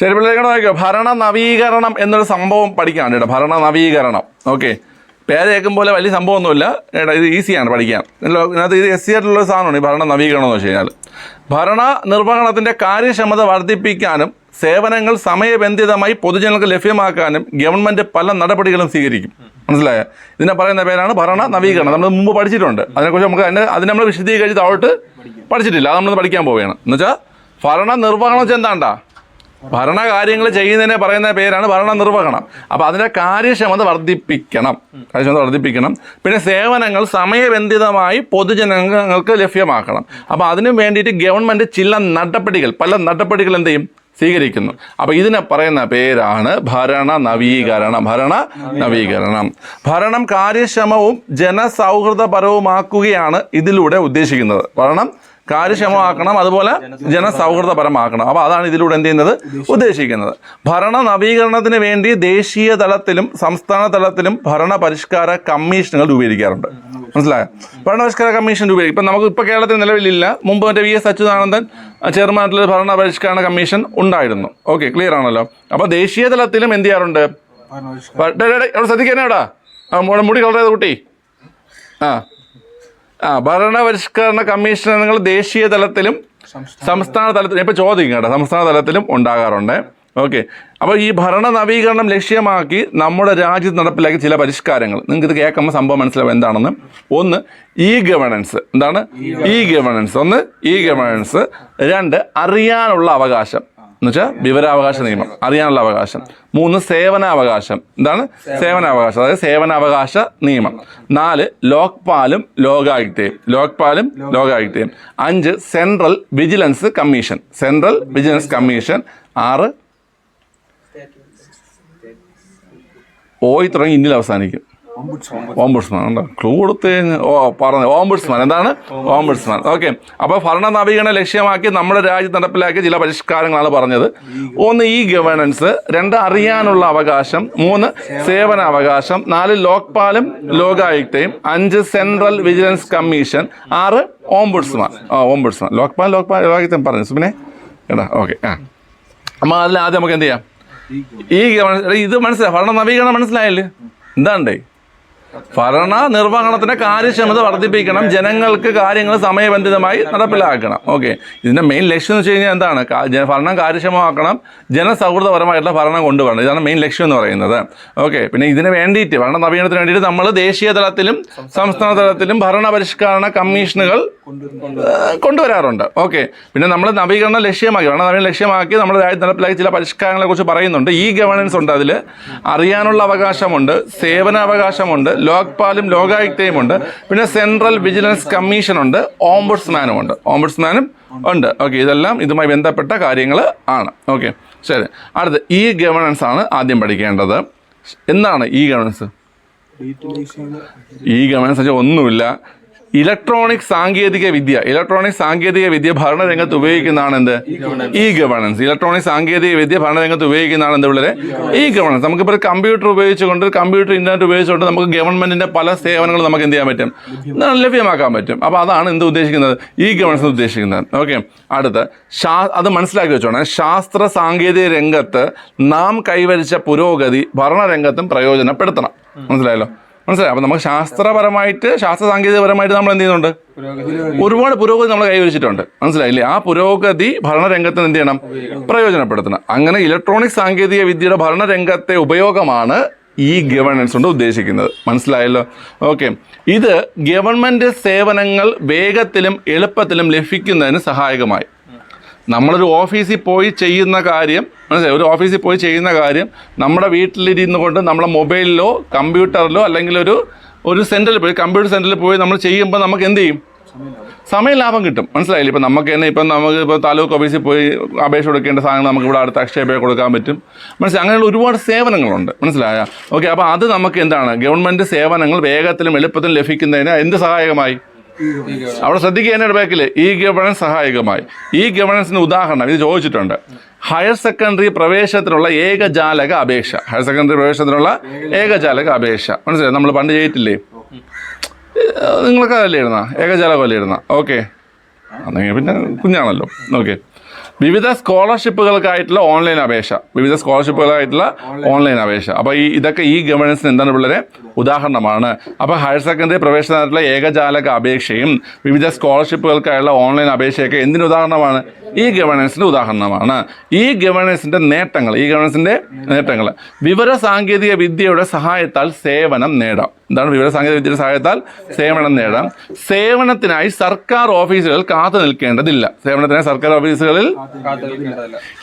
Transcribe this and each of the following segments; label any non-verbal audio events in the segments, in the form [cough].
ശരി പിള്ളേരെ നോക്കിയോ ഭരണ നവീകരണം എന്നൊരു സംഭവം പഠിക്കാണ് കേട്ടോ. ഭരണ നവീകരണം ഓക്കെ. പേര് കേൾക്കും പോലെ വലിയ സംഭവമൊന്നുമില്ല. ഏട്ടാ ഇത് ഈസിയാണ് പഠിക്കാൻ. ഇതിനകത്ത് ഇത് എസ് സി ആയിട്ടുള്ള സാധനമാണ് ഈ ഭരണ നവീകരണം എന്ന് വെച്ച് കഴിഞ്ഞാൽ ഭരണ നിർവഹണത്തിന്റെ കാര്യക്ഷമത വർദ്ധിപ്പിക്കാനും സേവനങ്ങൾ സമയബന്ധിതമായി പൊതുജനങ്ങൾക്ക് ലഭ്യമാക്കാനും ഗവൺമെന്റ് പല നടപടികളും സ്വീകരിക്കും. മനസ്സിലായോ? ഇതിനെ പറയുന്ന പേരാണ് ഭരണ നവീകരണം നമ്മൾ മുമ്പ് പഠിച്ചിട്ടുണ്ട്. അതിനെക്കുറിച്ച് നമുക്ക് അതിനെ അതിന് നമ്മൾ വിശദീകരിച്ച് താഴോട്ട് പഠിച്ചിട്ടില്ല. അത് നമ്മൾ പഠിക്കാൻ പോവുകയാണ്. എന്നുവെച്ചാൽ ഭരണ നിർവഹണം എന്താണ്ടാ ഭരണകാര്യങ്ങൾ ചെയ്യുന്നതിനെ പറയുന്ന പേരാണ് ഭരണ നിർവഹണം അപ്പോൾ അതിന്റെ കാര്യക്ഷമത വർദ്ധിപ്പിക്കണം. കാര്യക്ഷമത വർദ്ധിപ്പിക്കണം. പിന്നെ സേവനങ്ങൾ സമയബന്ധിതമായി പൊതുജനങ്ങൾക്ക് ലഭ്യമാക്കണം. അപ്പോൾ അതിനു വേണ്ടിയിട്ട് ഗവൺമെന്റ് ചില നടപടികൾ പല നടപടികൾ എന്ത് ചെയ്യും? സ്വീകരിക്കുന്നു. അപ്പോൾ ഇതിനെ പറയുന്ന പേരാണ് ഭരണ നവീകരണം. ഭരണ നവീകരണം. ഭരണം കാര്യക്ഷമവും ജനസൗഹൃദപരവുമാക്കുകയാണ് ഇതിലൂടെ ഉദ്ദേശിക്കുന്നത്. ഭരണം കാര്യക്ഷമമാക്കണം അതുപോലെ ജനസൗഹൃദപരമാക്കണം. അപ്പോൾ അതാണ് ഇതിലൂടെ എന്ത് ചെയ്യുന്നത്? ഉദ്ദേശിക്കുന്നത്. ഭരണ നവീകരണത്തിന് വേണ്ടി ദേശീയ തലത്തിലും സംസ്ഥാന തലത്തിലും ഭരണ പരിഷ്കാര കമ്മീഷനുകൾ രൂപീകരിക്കാറുണ്ട്. മനസ്സിലായോ? ഭരണ പരിഷ്കാര കമ്മീഷൻ രൂപീകരിക്കും. ഇപ്പം നമുക്ക് ഇപ്പോൾ കേരളത്തിൽ നിലവിലില്ല. മുമ്പ് മറ്റേ വി എസ് അച്യുതാനന്ദൻ ചെയർമാനായിട്ടുള്ള ഭരണ പരിഷ്കരണ കമ്മീഷൻ ഉണ്ടായിരുന്നു. ഓക്കെ ക്ലിയർ ആണല്ലോ. അപ്പോൾ ദേശീയ തലത്തിലും എന്ത് ചെയ്യാറുണ്ട്? ശ്രദ്ധിക്കാനേടാ മുടി കളർ ചെയ്ത കുട്ടി. ആ. ആ ഭരണപരിഷ്കരണ കമ്മീഷനുകൾ ദേശീയ തലത്തിലും സംസ്ഥാന തലത്തിലും ഇപ്പം ചോദിക്കും കേട്ടോ. സംസ്ഥാന തലത്തിലും ഉണ്ടാകാറുണ്ട്. ഓക്കെ. അപ്പോൾ ഈ ഭരണ നവീകരണം ലക്ഷ്യമാക്കി നമ്മുടെ രാജ്യത്ത് നടപ്പിലാക്കിയ ചില പരിഷ്കാരങ്ങൾ. നിങ്ങൾക്ക് ഇത് കേൾക്കുമ്പോൾ സംഭവം മനസ്സിലാവും എന്താണെന്ന്. ഒന്ന് ഇ ഗവേണൻസ് എന്താണ്? ഇ ഗവേണൻസ് ഒന്ന് ഇ ഗവേണൻസ് രണ്ട് അറിയാനുള്ള അവകാശം. എന്നുവെച്ചാൽ വിവരാവകാശ നിയമം. അറിയാനുള്ള അവകാശം. മൂന്ന് സേവനാവകാശം. എന്താണ്? സേവനാവകാശം. അതായത് സേവനാവകാശ നിയമം. നാല് ലോക്പാലും ലോകായുക്തയും. ലോക്പാലും ലോകായുക്തയും. അഞ്ച് central vigilance commission. Central vigilance commission. ആറ്. ഓയി തുടങ്ങി ഇന്ത്യയിൽ അവസാനിക്കും. ഓംബുഡ്സ്മാൻ ഉണ്ടോ? ക്ലൂ കൊടുത്ത് കഴിഞ്ഞാൽ ഓ പറഞ്ഞു. ഓംബുഡ്സ്മാൻ എന്താണ്? ഓംബുഡ്സ്മാൻ ഓക്കെ അപ്പോൾ ഭരണ നവീകരണ ലക്ഷ്യമാക്കി നമ്മുടെ രാജ്യത്ത് നടപ്പിലാക്കിയ ചില പരിഷ്കാരങ്ങളാണ് പറഞ്ഞത്. ഒന്ന് ഇ ഗവേണൻസ് രണ്ട് അറിയാനുള്ള അവകാശം മൂന്ന് സേവന അവകാശം നാല് ലോക്പാലും ലോകായുക്തയും അഞ്ച് സെൻട്രൽ വിജിലൻസ് കമ്മീഷൻ ആറ് ഓംബുഡ്സ്മാൻ ആ ഓംബുഡ്സ്മാൻ ലോക്പാൽ ലോക്പാൽ ലോകായുക്തം പറഞ്ഞു സുബിനെ. എടാ ഓക്കെ ആ. അപ്പൊ അതിൽ ആദ്യം നമുക്ക് എന്ത് ചെയ്യാം? ഈ ഇത് മനസ്സിലായി? ഭരണ നവീകരണം മനസ്സിലായല്ലേ? എന്താണ്ടേ? ഭരണ നിർവഹണത്തിന്റെ കാര്യക്ഷമത വർദ്ധിപ്പിക്കണം ജനങ്ങൾക്ക് കാര്യങ്ങൾ സമയബന്ധിതമായി നടപ്പിലാക്കണം. ഓക്കെ ഇതിന്റെ മെയിൻ ലക്ഷ്യം എന്ന് വെച്ച് കഴിഞ്ഞാൽ എന്താണ്? ഭരണം കാര്യക്ഷമമാക്കണം ജനസൗഹൃദപരമായിട്ടുള്ള ഭരണം കൊണ്ടുവരണം. ഇതാണ് മെയിൻ ലക്ഷ്യം എന്ന് പറയുന്നത്. ഓക്കെ പിന്നെ ഇതിന് വേണ്ടിയിട്ട് ഭരണ നവീകരണത്തിന് വേണ്ടിയിട്ട് നമ്മൾ ദേശീയ തലത്തിലും സംസ്ഥാന തലത്തിലും ഭരണ പരിഷ്കരണ കമ്മീഷനുകൾ കൊണ്ടുവരാറുണ്ട്. ഓക്കെ. പിന്നെ നമ്മൾ നവീകരണം ലക്ഷ്യമാക്കി വേണം നവീകരണം ലക്ഷ്യമാക്കി നമ്മുടെ രാജ്യത്ത് നടപ്പിലാക്കിയ ചില പരിഷ്കാരങ്ങളെ കുറിച്ച് പറയുന്നുണ്ട്. ഈ ഗവേണൻസ് ഉണ്ട് അതിൽ അറിയാനുള്ള അവകാശമുണ്ട് സേവനാവകാശമുണ്ട് ലോക്പാലും ലോകായുക്തയും ഉണ്ട് പിന്നെ സെൻട്രൽ വിജിലൻസ് കമ്മീഷൻ ഉണ്ട് ഓംബുഡ്സ്മാനും ഉണ്ട്. ഓംബുഡ്സ്മാനും ഉണ്ട്. ഓക്കെ. ഇതെല്ലാം ഇതുമായി ബന്ധപ്പെട്ട കാര്യങ്ങൾ ആണ്. ഓക്കെ. ശരി. അടുത്ത് ഈ ഗവേണൻസ് ആണ് ആദ്യം പഠിക്കേണ്ടത്. എന്താണ് ഈ ഗവേണൻസ് ഈ ഗവേണൻസ് വെച്ചാൽ ഒന്നുമില്ല. ഇലക്ട്രോണിക് സാങ്കേതിക വിദ്യ ഇലക്ട്രോണിക് സാങ്കേതിക വിദ്യ ഭരണരംഗത്ത് ഉപയോഗിക്കുന്നതാണ് എന്ത്? ഇ ഗവേണൻസ് ഇലക്ട്രോണിക് സാങ്കേതിക വിദ്യ ഭരണരംഗത്ത് ഉപയോഗിക്കുന്നതാണ് എന്ത് പിള്ളേരെ? ഇ ഗവേണൻസ് നമുക്കിപ്പോൾ കമ്പ്യൂട്ടർ ഉപയോഗിച്ചുകൊണ്ട് കമ്പ്യൂട്ടർ ഇന്റർനെറ്റ് ഉപയോഗിച്ചുകൊണ്ട് നമുക്ക് ഗവൺമെന്റിന്റെ പല സേവനങ്ങളും നമുക്ക് എന്ത് ചെയ്യാൻ പറ്റും? ലഭ്യമാക്കാൻ പറ്റും. അപ്പോൾ അതാണ് എന്ത് ഉദ്ദേശിക്കുന്നത്? ഇ ഗവേണൻസ് ഉദ്ദേശിക്കുന്നത്. ഓക്കെ. അടുത്ത ശാ അത് മനസ്സിലാക്കി വെച്ചോണം. ശാസ്ത്ര സാങ്കേതിക രംഗത്ത് നാം കൈവരിച്ച പുരോഗതി ഭരണരംഗത്തും പ്രയോജനപ്പെടുത്തണം. മനസ്സിലായല്ലോ? മനസ്സിലായി? അപ്പോൾ നമുക്ക് ശാസ്ത്രപരമായിട്ട് ശാസ്ത്ര സാങ്കേതികപരമായിട്ട് നമ്മൾ എന്ത് ചെയ്യുന്നുണ്ട്? ഒരുപാട് പുരോഗതി നമ്മൾ കൈവരിച്ചിട്ടുണ്ട്. മനസ്സിലായില്ലേ? ആ പുരോഗതി ഭരണരംഗത്ത് എന്ത് ചെയ്യണം? പ്രയോജനപ്പെടുത്തണം. അങ്ങനെ ഇലക്ട്രോണിക് സാങ്കേതിക വിദ്യയുടെ ഭരണരംഗത്തെ ഉപയോഗമാണ് ഈ ഗവർണൻസ് കൊണ്ട് ഉദ്ദേശിക്കുന്നത്. മനസ്സിലായല്ലോ? ഓക്കെ. ഇത് ഗവൺമെന്റ് സേവനങ്ങൾ വേഗത്തിലും എളുപ്പത്തിലും ലഭിക്കുന്നതിന് സഹായകമായി. നമ്മളൊരു ഓഫീസിൽ പോയി ചെയ്യുന്ന കാര്യം മനസ്സിലായി? ഒരു ഓഫീസിൽ പോയി ചെയ്യുന്ന കാര്യം നമ്മുടെ വീട്ടിലിരുന്നു കൊണ്ട് നമ്മളെ മൊബൈലിലോ കമ്പ്യൂട്ടറിലോ അല്ലെങ്കിൽ ഒരു ഒരു സെന്ററിൽ പോയി കമ്പ്യൂട്ടർ സെന്ററിൽ പോയി നമ്മൾ ചെയ്യുമ്പോൾ നമുക്ക് എന്ത് ചെയ്യും? സമയ ലാഭം കിട്ടും. മനസ്സിലായില്ലേ? ഇപ്പം നമുക്ക് തന്നെ ഇപ്പം നമുക്ക് ഇപ്പോൾ താലൂക്ക് ഓഫീസിൽ പോയി അപേക്ഷ കൊടുക്കേണ്ട സാധനങ്ങൾ നമുക്ക് ഇവിടെ അടുത്ത അക്ഷയ പേ കൊടുക്കാൻ പറ്റും. മനസ്സിലായി? അങ്ങനെയുള്ള ഒരുപാട് സേവനങ്ങളുണ്ട്. മനസ്സിലായ? ഓക്കെ അപ്പോൾ അത് നമുക്ക് എന്താണ്? ഗവൺമെന്റ് സേവനങ്ങൾ വേഗത്തിലും എളുപ്പത്തിലും ലഭിക്കുന്നതിന് എന്ത് സഹായകമായി? അവിടെ ശ്രദ്ധിക്കുക ബാക്കിൽ ഈ ഗവേണൻസ് സഹായകമായി. ഈ ഗവേണൻസിന് ഉദാഹരണം ഇത് ചോദിച്ചിട്ടുണ്ട്. ഹയർ സെക്കൻഡറി പ്രവേശനത്തിനുള്ള ഏകജാലക അപേക്ഷ. ഹയർ സെക്കൻഡറി പ്രവേശനത്തിനുള്ള ഏകജാലക അപേക്ഷ. മനസ്സിലായി? നമ്മൾ പണ്ട് ചെയ്തിട്ടില്ലേ? നിങ്ങൾക്ക് അതല്ലേ ഇരുന്ന? ഏകജാലകം അല്ലേ ഇരുന്ന? ഓക്കെ. പിന്നെ കുഞ്ഞാണല്ലോ. ഓക്കെ. വിവിധ സ്കോളർഷിപ്പുകൾക്കായിട്ടുള്ള ഓൺലൈൻ അപേക്ഷ. വിവിധ സ്കോളർഷിപ്പുകളായിട്ടുള്ള ഓൺലൈൻ അപേക്ഷ. അപ്പോൾ ഈ ഇതൊക്കെ ഈ ഗവേണൻസിന് എന്താണ് പിള്ളേരെ ഉദാഹരണമാണ്. അപ്പോൾ ഹയർ സെക്കൻഡറി പ്രവേശനത്തിലുള്ള ഏകജാലക അപേക്ഷയും വിവിധ സ്കോളർഷിപ്പുകൾക്കായുള്ള ഓൺലൈൻ അപേക്ഷയൊക്കെ എന്തിന് ഉദാഹരണമാണ്? ഈ ഗവേണൻസിന്റെ ഉദാഹരണമാണ്. ഈ ഗവേണൻസിന്റെ നേട്ടങ്ങൾ ഈ ഗവേണൻസിന്റെ നേട്ടങ്ങൾ. വിവര സാങ്കേതിക വിദ്യയുടെ സഹായത്താൽ സേവനം നേടാം. എന്താണ് വിവര സാങ്കേതിക വിദ്യയുടെ സഹായത്താൽ സേവനം നേടാം. സേവനത്തിനായി സർക്കാർ ഓഫീസുകൾ കാത്തു നിൽക്കേണ്ടതില്ല. സേവനത്തിനായി സർക്കാർ ഓഫീസുകളിൽ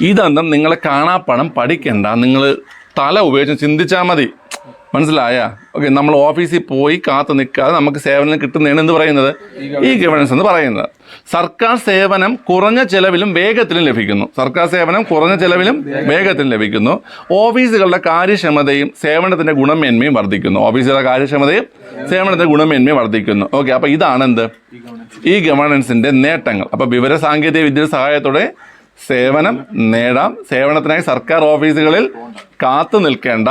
ഇതൊന്നും നിങ്ങളെ കാണാപ്പണം പഠിക്കേണ്ട. നിങ്ങൾ തല ഉപയോഗിച്ച് ചിന്തിച്ചാൽ മതി. മനസ്സിലായ? ഓക്കെ നമ്മൾ ഓഫീസിൽ പോയി കാത്തു നിൽക്കാതെ നമുക്ക് സേവനം കിട്ടുന്നതാണ് എന്ന് പറയുന്നത്? ഈ ഗവേണൻസ് എന്ന് പറയുന്നത്. സർക്കാർ സേവനം കുറഞ്ഞ ചെലവിലും വേഗത്തിലും ലഭിക്കുന്നു. സർക്കാർ സേവനം കുറഞ്ഞ ചെലവിലും വേഗത്തിലും. ലഭിക്കുന്നു. ഓഫീസുകളുടെ കാര്യക്ഷമതയും സേവനത്തിന്റെ ഗുണമേന്മയും വർദ്ധിക്കുന്നു. ഓഫീസുകളുടെ കാര്യക്ഷമതയും സേവനത്തിന്റെ ഗുണമേന്മയും വർദ്ധിക്കുന്നു. ഓക്കെ അപ്പോൾ ഇതാണ് എന്ത്? ഈ ഗവേണൻസിന്റെ നേട്ടങ്ങൾ. അപ്പോൾ വിവര സാങ്കേതിക വിദ്യയുടെ സഹായത്തോടെ സേവനം നേടാം. സേവനത്തിനായി സർക്കാർ ഓഫീസുകളിൽ കാത്തു നിൽക്കേണ്ട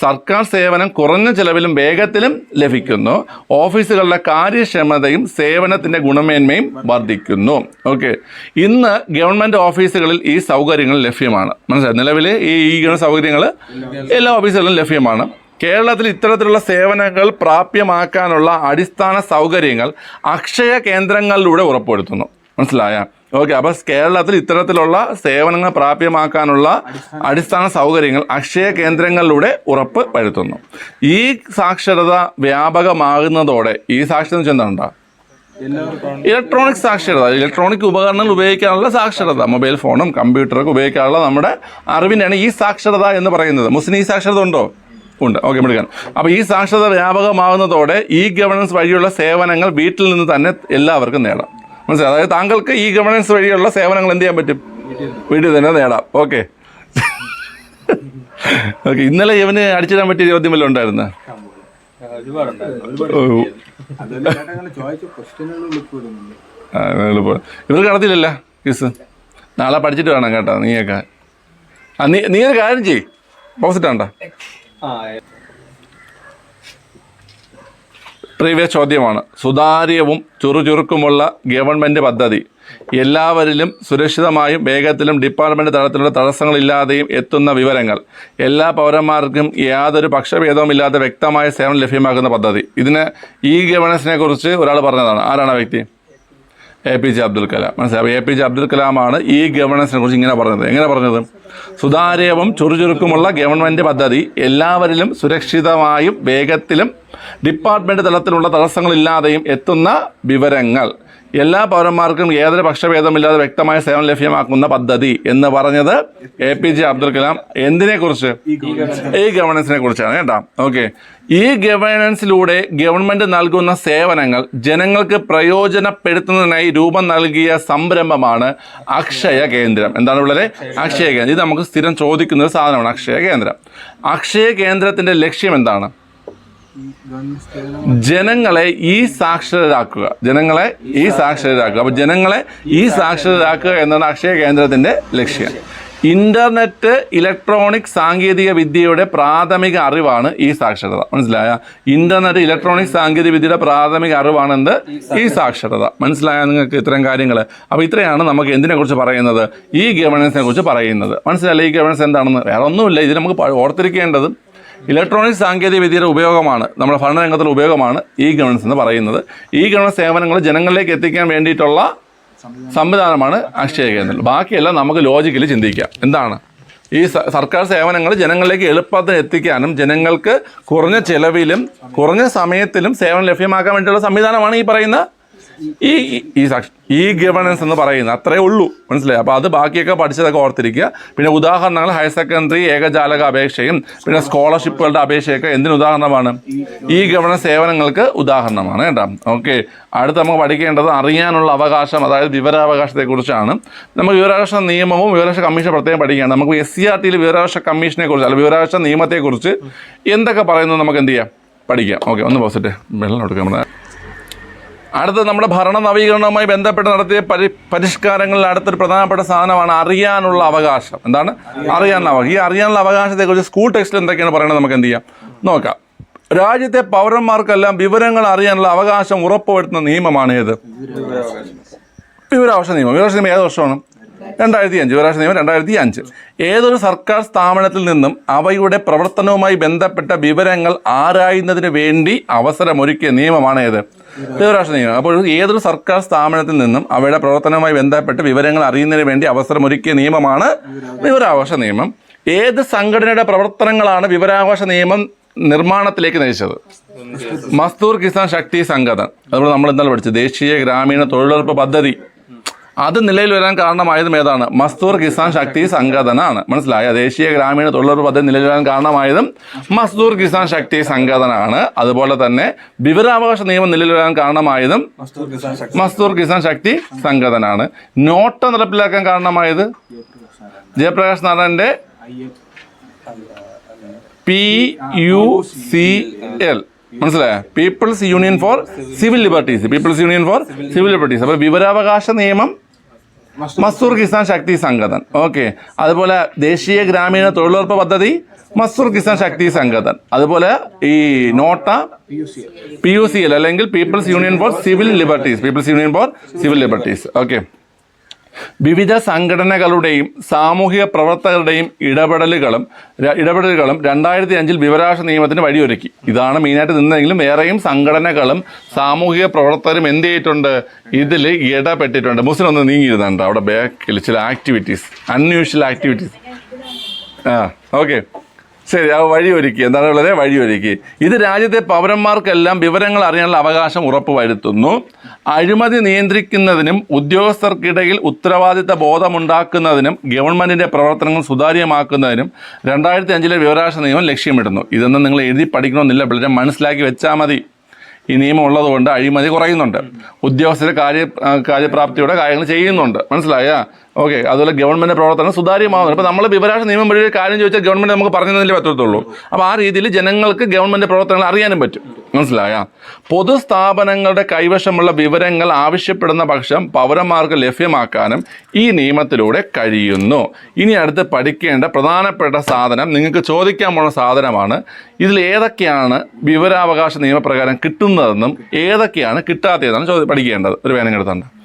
സർക്കാർ സേവനം കുറഞ്ഞ ചെലവിലും വേഗത്തിലും ലഭിക്കുന്നു. ഓഫീസുകളുടെ കാര്യക്ഷമതയും സേവനത്തിന്റെ ഗുണമേന്മയും വർദ്ധിക്കുന്നു. ഓക്കെ. ഇന്ന് ഗവൺമെന്റ് ഓഫീസുകളിൽ ഈ സൗകര്യങ്ങൾ ലഭ്യമാണ്. മനസ്സിലായി? നിലവിൽ ഈ ഈ സൗകര്യങ്ങൾ എല്ലാ ഓഫീസുകളിലും ലഭ്യമാണ്. കേരളത്തിൽ ഇത്തരത്തിലുള്ള സേവനങ്ങൾ പ്രാപ്യമാക്കാനുള്ള അടിസ്ഥാന സൗകര്യങ്ങൾ അക്ഷയ കേന്ദ്രങ്ങളിലൂടെ ഉറപ്പുവരുത്തുന്നു. മനസ്സിലായ? ഓക്കെ അപ്പോൾ കേരളത്തിൽ ഇത്തരത്തിലുള്ള സേവനങ്ങൾ പ്രാപ്യമാക്കാനുള്ള അടിസ്ഥാന സൗകര്യങ്ങൾ അക്ഷയ കേന്ദ്രങ്ങളിലൂടെ ഉറപ്പ് വരുത്തുന്നു. ഈ സാക്ഷരത വ്യാപകമാകുന്നതോടെ ഈ സാക്ഷരത ചെന്താ ഇലക്ട്രോണിക് സാക്ഷരത ഇലക്ട്രോണിക് ഉപകരണങ്ങൾ ഉപയോഗിക്കാനുള്ള സാക്ഷരത മൊബൈൽ ഫോണും കമ്പ്യൂട്ടറൊക്കെ ഉപയോഗിക്കാനുള്ള നമ്മുടെ അറിവിനാണ് ഈ സാക്ഷരത എന്ന് പറയുന്നത്. മുസ്ലിം ഈ സാക്ഷരത ഉണ്ടോ? ഉണ്ട്. ഓക്കെ എടുക്കാൻ അപ്പോൾ ഈ സാക്ഷരത വ്യാപകമാകുന്നതോടെ ഇ ഗവർണൻസ് വഴിയുള്ള സേവനങ്ങൾ വീട്ടിൽ നിന്ന് തന്നെ എല്ലാവർക്കും നേടാം. മനസ്സിലായി? അതായത് താങ്കൾക്ക് ഈ ഗവർണൻസ് വഴിയുള്ള സേവനങ്ങൾ എന്ത് ചെയ്യാൻ പറ്റും? വീട്ടിൽ തന്നെ നേടാം. ഓക്കെ ഓക്കെ ഇന്നലെ ഇവന് അടിച്ചിടാൻ പറ്റിയ ചോദ്യം വല്ലതും ഉണ്ടായിരുന്ന. ഇവർക്ക് നടത്തില്ലല്ല കിസ് നാളെ പഠിച്ചിട്ട് വേണം കേട്ടോ നീയൊക്കെ. ആ നീ നീ ഒരു കാര്യം ചെയ് ഓപ്പോസിറ്റ് ആണ്ട പ്രീവിയസ് ചോദ്യമാണ്. സുതാര്യവും ചുറുചുറുക്കുമുള്ള ഗവൺമെന്റ് പദ്ധതി. എല്ലാവരിലും സുരക്ഷിതമായും വേഗത്തിലും ഡിപ്പാർട്ട്മെന്റ് തലത്തിലുള്ള തടസ്സങ്ങളില്ലാതെയും എത്തുന്ന വിവരങ്ങൾ. എല്ലാ പൗരന്മാർക്കും യാതൊരു പക്ഷഭേദവുമില്ലാതെ വ്യക്തമായ സേവനം ലഭ്യമാക്കുന്ന പദ്ധതി. ഇതിന് ഇ ഗവേണൻസിനെ കുറിച്ച് ഒരാൾ പറഞ്ഞതാണ്. ആരാണ് വ്യക്തി? A P J Abdul Kalam. മനസ്സിലാവും എ പി ജെ അബ്ദുൽ കലാമാണ് ഈ ഗവർണൻസിനെ കുറിച്ച് ഇങ്ങനെ പറഞ്ഞത്. എങ്ങനെ പറഞ്ഞത്? സുതാര്യവും ചുറുചുരുക്കുമുള്ള ഗവൺമെന്റ് പദ്ധതി എല്ലാവരിലും സുരക്ഷിതമായും വേഗത്തിലും ഡിപ്പാർട്ട്മെന്റ് തലത്തിലുള്ള തടസ്സങ്ങളില്ലാതെയും എത്തുന്ന വിവരങ്ങൾ. എല്ലാ പൗരന്മാർക്കും ഏതൊരു പക്ഷഭേദമില്ലാതെ വ്യക്തമായ സേവനം ലഭ്യമാക്കുന്ന പദ്ധതി എന്ന് പറഞ്ഞത് A P J Abdul Kalam. എന്തിനെക്കുറിച്ച്? ഈ ഗവേണൻസിനെ കുറിച്ചാണ് കേട്ടോ. ഓക്കെ. ഈ ഗവേണൻസിലൂടെ ഗവൺമെന്റ് നൽകുന്ന സേവനങ്ങൾ ജനങ്ങൾക്ക് പ്രയോജനപ്പെടുത്തുന്നതിനായി രൂപം നൽകിയ സംരംഭമാണ് അക്ഷയ കേന്ദ്രം. എന്താണ് ഉള്ളത് അക്ഷയ കേന്ദ്രം. ഇത് നമുക്ക് സ്ഥിരം ചോദിക്കുന്ന ഒരു സാധനമാണ് അക്ഷയ കേന്ദ്രം. അക്ഷയ കേന്ദ്രത്തിന്റെ ലക്ഷ്യം എന്താണ്? ജനങ്ങളെ ഈ സാക്ഷരരാക്കുക. ജനങ്ങളെ ഈ സാക്ഷരരാക്കുക. അപ്പോൾ ജനങ്ങളെ ഈ സാക്ഷരരാക്കുക എന്നാണ് അക്ഷയ കേന്ദ്രത്തിന്റെ ലക്ഷ്യം. ഇന്റർനെറ്റ് ഇലക്ട്രോണിക് സാങ്കേതിക വിദ്യയുടെ പ്രാഥമിക അറിവാണ് ഈ സാക്ഷരത. മനസ്സിലായ? ഇന്റർനെറ്റ് ഇലക്ട്രോണിക് സാങ്കേതിക വിദ്യയുടെ പ്രാഥമിക അറിവാണെന്ത്? ഈ സാക്ഷരത. മനസ്സിലായ നിങ്ങൾക്ക് ഇത്തരം കാര്യങ്ങൾ അപ്പോൾ ഇത്രയാണ് നമുക്ക് എന്തിനെ കുറിച്ച് പറയുന്നത്? ഈ ഗവേണൻസിനെ കുറിച്ച് പറയുന്നത്. മനസ്സിലായില്ല? ഈ ഗവേണൻസ് എന്താണെന്ന്? വേറെ ഒന്നുമില്ല. ഇത് നമുക്ക് ഓർത്തിരിക്കേണ്ടത് ഇലക്ട്രോണിക് സാങ്കേതിക വിദ്യയുടെ ഉപയോഗമാണ് നമ്മുടെ ഭരണരംഗത്തിലെ ഉപയോഗമാണ് ഇ ഗവേണൻസ് എന്ന് പറയുന്നത്. ഇ ഗവേണൻസ് സേവനങ്ങൾ ജനങ്ങളിലേക്ക് എത്തിക്കാൻ വേണ്ടിയിട്ടുള്ള സംവിധാനമാണ് അക്ഷയ കേന്ദ്രം. ബാക്കിയെല്ലാം നമുക്ക് ലോജിക്കലി ചിന്തിക്കാം. എന്താണ്? ഈ സർക്കാർ സേവനങ്ങൾ ജനങ്ങളിലേക്ക് എളുപ്പത്തിൽ എത്തിക്കാനും ജനങ്ങൾക്ക് കുറഞ്ഞ ചെലവിലും കുറഞ്ഞ സമയത്തിലും സേവനം ലഭ്യമാക്കാൻ വേണ്ടിയുള്ള സംവിധാനമാണ് ഈ പറയുന്ന ഈ ഈ- സാക്ഷി ഈ ഗവേണൻസ് എന്ന് പറയുന്നത് അത്രേ ഉള്ളൂ. മനസ്സിലായി? അപ്പോൾ അത് ബാക്കിയൊക്കെ പഠിച്ചതൊക്കെ ഓർത്തിരിക്കുക. പിന്നെ ഉദാഹരണങ്ങൾ ഹയർ സെക്കൻഡറി ഏകജാലക അപേക്ഷയും പിന്നെ സ്കോളർഷിപ്പുകളുടെ അപേക്ഷയൊക്കെ എന്തിന് ഉദാഹരണമാണ്? ഈ ഗവേണൻസ് സേവനങ്ങൾക്ക് ഉദാഹരണമാണ് കേട്ടോ. ഓക്കെ അടുത്ത് നമുക്ക് പഠിക്കേണ്ടത് അറിയാനുള്ള അവകാശം അതായത് വിവരാവകാശത്തെക്കുറിച്ചാണ്. നമുക്ക് വിവരാവകാശ നിയമവും വിവരാവകാശ കമ്മീഷൻ പ്രത്യേകം പഠിക്കുകയാണ്. നമുക്ക് എസ് സി ആർ ടിയിൽ വിവരാവകാശ കമ്മീഷനെ കുറിച്ച് അല്ലെങ്കിൽ വിവരാവകാശ നിയമത്തെക്കുറിച്ച് എന്തൊക്കെ പറയുന്നത് നമുക്ക് എന്ത് ചെയ്യാം? പഠിക്കാം. ഓക്കെ ഒന്ന് പോസിറ്റ് വെള്ളം എടുക്കാം. അടുത്ത നമ്മുടെ ഭരണ നവീകരണവുമായി ബന്ധപ്പെട്ട് നടത്തിയ പരി പരിഷ്കാരങ്ങളിൽ അടുത്തൊരു പ്രധാനപ്പെട്ട സാധനമാണ് അറിയാനുള്ള അവകാശം. എന്താണ്? അറിയാനുള്ള അവകാശം. ഈ അറിയാനുള്ള അവകാശത്തെക്കുറിച്ച് സ്കൂൾ ടെക്സ്റ്റിൽ എന്തൊക്കെയാണ് പറയുന്നത് നമുക്ക് എന്ത് ചെയ്യാം? നോക്കാം. രാജ്യത്തെ പൗരന്മാർക്കെല്ലാം വിവരങ്ങൾ അറിയാനുള്ള അവകാശം ഉറപ്പുവരുത്തുന്ന നിയമമാണ് ഏത്? വിവരാവകാശ നിയമം. വിവരാവകാശ നിയമം ഏത് വർഷമാണ്? രണ്ടായിരത്തി അഞ്ച് വിവരാവകാശ നിയമം രണ്ടായിരത്തി അഞ്ച് ഏതൊരു സർക്കാർ സ്ഥാപനത്തിൽ നിന്നും അവയുടെ പ്രവർത്തനവുമായി ബന്ധപ്പെട്ട വിവരങ്ങൾ ആരായുന്നതിന് വേണ്ടി അവസരമൊരുക്കിയ നിയമമാണ് ഏത്? നിയമം അപ്പോൾ ഏതൊരു സർക്കാർ സ്ഥാപനത്തിൽ നിന്നും അവയുടെ പ്രവർത്തനവുമായി ബന്ധപ്പെട്ട് വിവരങ്ങൾ അറിയുന്നതിന് വേണ്ടി അവസരമൊരുക്കിയ നിയമമാണ് വിവരാവകാശ നിയമം. ഏത് സംഘടനയുടെ പ്രവർത്തനങ്ങളാണ് വിവരാവകാശ നിയമം നിർമ്മാണത്തിലേക്ക് നയിച്ചത്? മസ്തൂർ കിസാൻ ശക്തി സംഘടന അതുപോലെ നമ്മൾ എന്താണ് പഠിച്ചത് ദേശീയ ഗ്രാമീണ തൊഴിലുറപ്പ് പദ്ധതി. അത് നിലയിൽ വരാൻ കാരണമായതും ഏതാണ്? മസ്തൂർ കിസാൻ ശക്തി സംഘടന ആണ്. മനസ്സിലായ? ദേശീയ ഗ്രാമീണ തൊഴിലുറപ്പ് പദ്ധതി നിലയിൽ വരാൻ കാരണമായതും മസ്തൂർ കിസാൻ ശക്തി സംഘടന ആണ്. അതുപോലെ തന്നെ വിവരാവകാശ നിയമം നിലയിൽ വരാൻ കാരണമായതും മസ്തൂർ കിസാൻ ശക്തി. സംഘടന ആണ്. നോട്ട നടപ്പിലാക്കാൻ കാരണമായത്? ജയപ്രകാശ് നാരായണന്റെ പി യു സി എൽ. മനസ്സിലായ? People's union for civil liberties people's union for civil liberties അപ്പോൾ വിവരാവകാശ നിയമം മസൂർ കിസാൻ ശക്തി സംഘടൻ ഓക്കെ. അതുപോലെ ദേശീയ ഗ്രാമീണ തൊഴിലുറപ്പ് പദ്ധതി മസൂർ കിസാൻ ശക്തി സംഘടൻ അതുപോലെ ഈ നോട്ട പി യു സി എൽ അല്ലെങ്കിൽ people's union for civil liberties. People's union for civil liberties. Okay. വിവിധ സംഘടനകളുടെയും സാമൂഹിക പ്രവർത്തകരുടെയും ഇടപെടലുകളും ഇടപെടലുകളും രണ്ടായിരത്തി അഞ്ചിൽ വിവരാവകാശ നിയമത്തിന് വഴിയൊരുക്കി. ഇതാണ് മെയിനായിട്ട് നിന്നെങ്കിലും വേറെയും സംഘടനകളും സാമൂഹിക പ്രവർത്തകരും എന്ത് ചെയ്തിട്ടുണ്ട്? ഇതിൽ ഇടപെട്ടിട്ടുണ്ട്. മുസ്ലിം ഒന്ന് നീങ്ങിയിരുന്നുണ്ട്. അവിടെ ബാക്കിൽ ചില ആക്ടിവിറ്റീസ് അൺയൂഷ്വൽ ആക്ടിവിറ്റീസ് ആ ഓക്കെ ശരി ആ വഴിയൊരുക്കി. എന്താണ് ഉള്ളത്? വഴിയൊരുക്കി. ഇത് രാജ്യത്തെ പൗരന്മാർക്കെല്ലാം വിവരങ്ങൾ അറിയാനുള്ള അവകാശം ഉറപ്പുവരുത്തുന്നു. അഴിമതി നിയന്ത്രിക്കുന്നതിനും ഉദ്യോഗസ്ഥർക്കിടയിൽ ഉത്തരവാദിത്ത ബോധമുണ്ടാക്കുന്നതിനും ഗവൺമെന്റിന്റെ പ്രവർത്തനങ്ങൾ സുതാര്യമാക്കുന്നതിനും രണ്ടായിരത്തി അഞ്ചിലെ വിവരാവകാശ നിയമം ലക്ഷ്യമിടുന്നു. ഇതൊന്നും നിങ്ങൾ എഴുതി പഠിക്കണമെന്നില്ല പിള്ളേരെ മനസ്സിലാക്കി വെച്ചാൽ മതി. ഈ നിയമം ഉള്ളതുകൊണ്ട് അഴിമതി കുറയുന്നുണ്ട്. ഉദ്യോഗസ്ഥരെ കാര്യ കാര്യപ്രാപ്തിയോടെ കാര്യങ്ങൾ ചെയ്യുന്നുണ്ട്. മനസ്സിലായ? ഓക്കെ അതുപോലെ ഗവൺമെന്റ് പ്രവർത്തനം സുതാര്യമാകുന്നുണ്ട് അപ്പോൾ നമ്മൾ വിവരാശ നിയമം വഴി കാര്യം ചോദിച്ചാൽ ഗവൺമെന്റ് നമുക്ക് പറഞ്ഞു തന്നില്ലേ പറ്റത്തുള്ളൂ. അപ്പോൾ ആ രീതിയിൽ ജനങ്ങൾക്ക് ഗവൺമെന്റ് പ്രവർത്തനങ്ങൾ അറിയാനും പറ്റും. മനസ്സിലായ? പൊതുസ്ഥാപനങ്ങളുടെ കൈവശമുള്ള വിവരങ്ങൾ ആവശ്യപ്പെടുന്ന പക്ഷം പൗരന്മാർക്ക് ലഭ്യമാക്കാനും ഈ നിയമത്തിലൂടെ കഴിയുന്നു. ഇനി അടുത്ത് പഠിക്കേണ്ട പ്രധാനപ്പെട്ട സാധനം നിങ്ങൾക്ക് ചോദിക്കാൻ പോണ സാധനമാണ്. ഇതിൽ ഏതൊക്കെയാണ് വിവരാവകാശ നിയമപ്രകാരം കിട്ടുന്നതെന്നും ഏതൊക്കെയാണ് കിട്ടാത്തതെന്നാണ് ചോദി പഠിക്കേണ്ടത്. ഒരു വേനം എടുത്തുണ്ട്